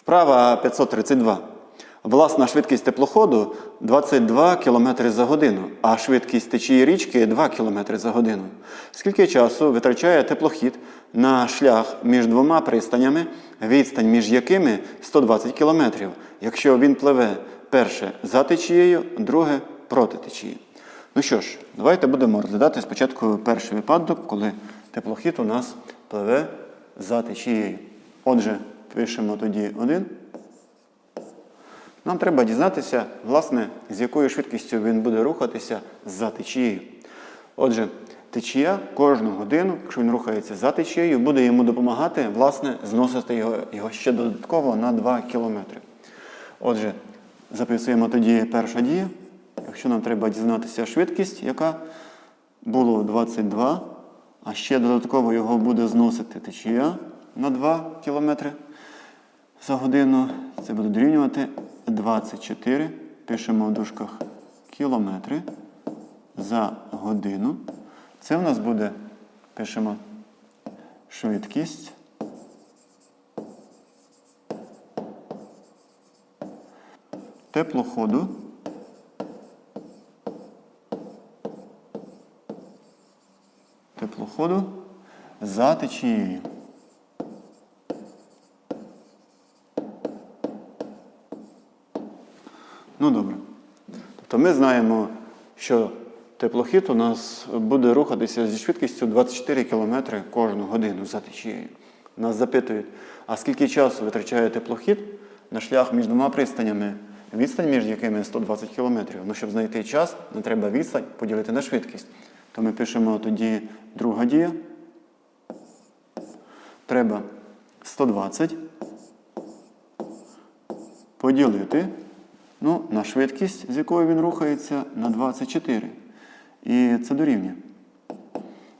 Вправа 532. Власна швидкість теплоходу 22 км за годину, а швидкість течії річки 2 км за годину. Скільки часу витрачає теплохід на шлях між двома пристанями, відстань між якими 120 км, якщо він пливе перше за течією, друге проти течії? Ну що ж, давайте будемо розглядати спочатку перший випадок, коли теплохід у нас пливе за течією. Отже, пишемо тоді один. Нам треба дізнатися, власне, з якою швидкістю він буде рухатися за течією. Отже, течія кожну годину, якщо він рухається за течією, буде йому допомагати, власне, зносити його, його ще додатково на 2 кілометри. Отже, записуємо тоді перша дія. Якщо нам треба дізнатися швидкість, яка було 22, а ще додатково його буде зносити течія на 2 кілометри за годину. Це буде дорівнювати 24. Пишемо в дужках кілометри за годину. Це в нас буде, пишемо швидкість. Теплоходу. Теплоходу за течією. Ну добре. Тобто ми знаємо, що теплохід у нас буде рухатися зі швидкістю 24 км кожну годину за течією. Нас запитують, а скільки часу витрачає теплохід на шлях між двома пристанями, відстань між якими 120 км. Ну, щоб знайти час, не треба відстань поділити на швидкість. То ми пишемо тоді друга дія. Треба 120 поділити ну, на швидкість, з якою він рухається, на 24. І це дорівнює.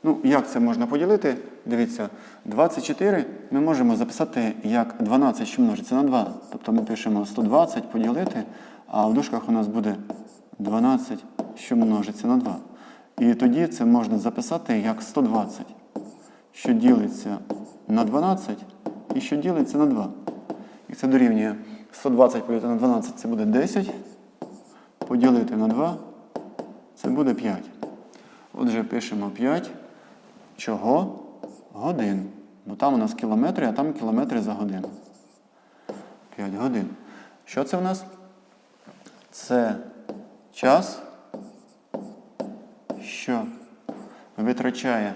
Ну, як це можна поділити? Дивіться, 24 ми можемо записати як 12, що множиться на 2. Тобто ми пишемо 120 поділити, а в дужках у нас буде 12, що множиться на 2. І тоді це можна записати як 120, що ділиться на 12 і що ділиться на 2. І це дорівнює 120 поділити на 12 це буде 10. Поділити на 2 це буде 5. Отже, пишемо 5. Чого? Годин. Бо там у нас кілометри, а там кілометри за годину. 5 годин. Що це в нас? Це час, що витрачає,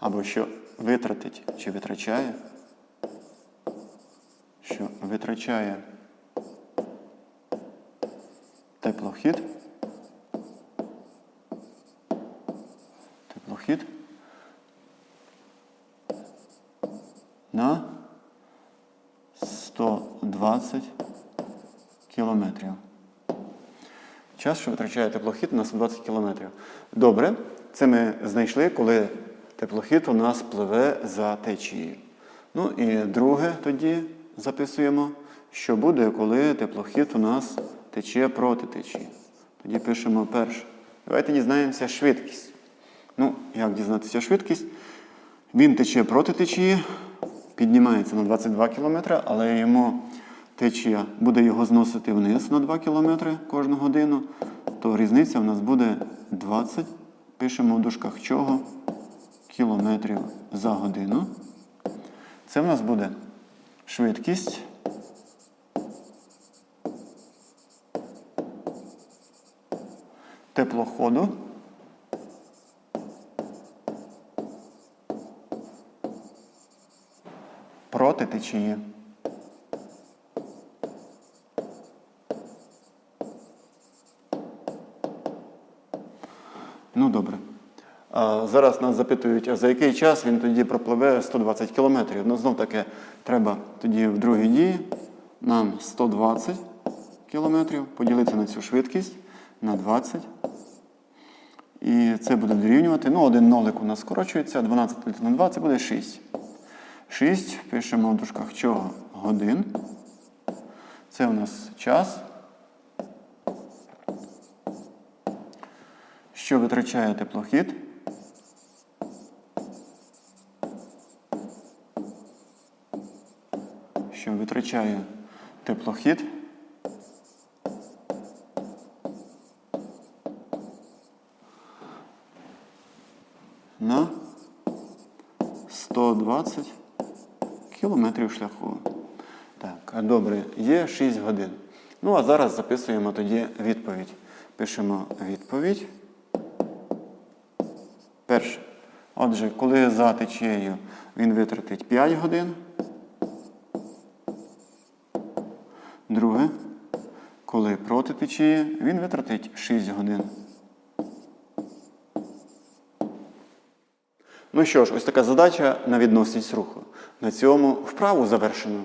або що витратить чи витрачає, що витрачає теплохід. Теплохід на 120 кілометрів. Час, що витрачає теплохід на 120 кілометрів. Добре, це ми знайшли, коли теплохід у нас пливе за течією. Ну і друге тоді записуємо, що буде, коли теплохід у нас тече проти течії. Тоді пишемо перше. Давайте дізнаємося швидкість. Ну, як дізнатися швидкість? Він тече проти течії, піднімається на 22 км, але йому течія буде його зносити вниз на 2 км кожну годину, то різниця в нас буде 20. Пишемо в дужках чого? Кілометрів за годину. Це в нас буде швидкість. Теплоходу. Проти течії. Ну, добре. А зараз нас запитують, а за який час він тоді пропливе 120 кілометрів. Ну, знов таки, треба тоді в другій дії нам 120 кілометрів поділити на цю швидкість на 20. І це буде дорівнювати. Ну, один нолик у нас скорочується, 12 поділити на 2 це буде 6. 6 пишемо в дужках чого? Годин. Це у нас час. Що витрачає теплохід? Що витрачає теплохід на 120 кілометрів шляху. Так, добре, є 6 годин. Ну, а зараз записуємо тоді відповідь. Пишемо відповідь. Перше. Отже, коли за течією він витратить 5 годин. Друге. Коли проти течії, він витратить 6 годин. Ну що ж, ось така задача на відносність руху. На цьому вправу завершено.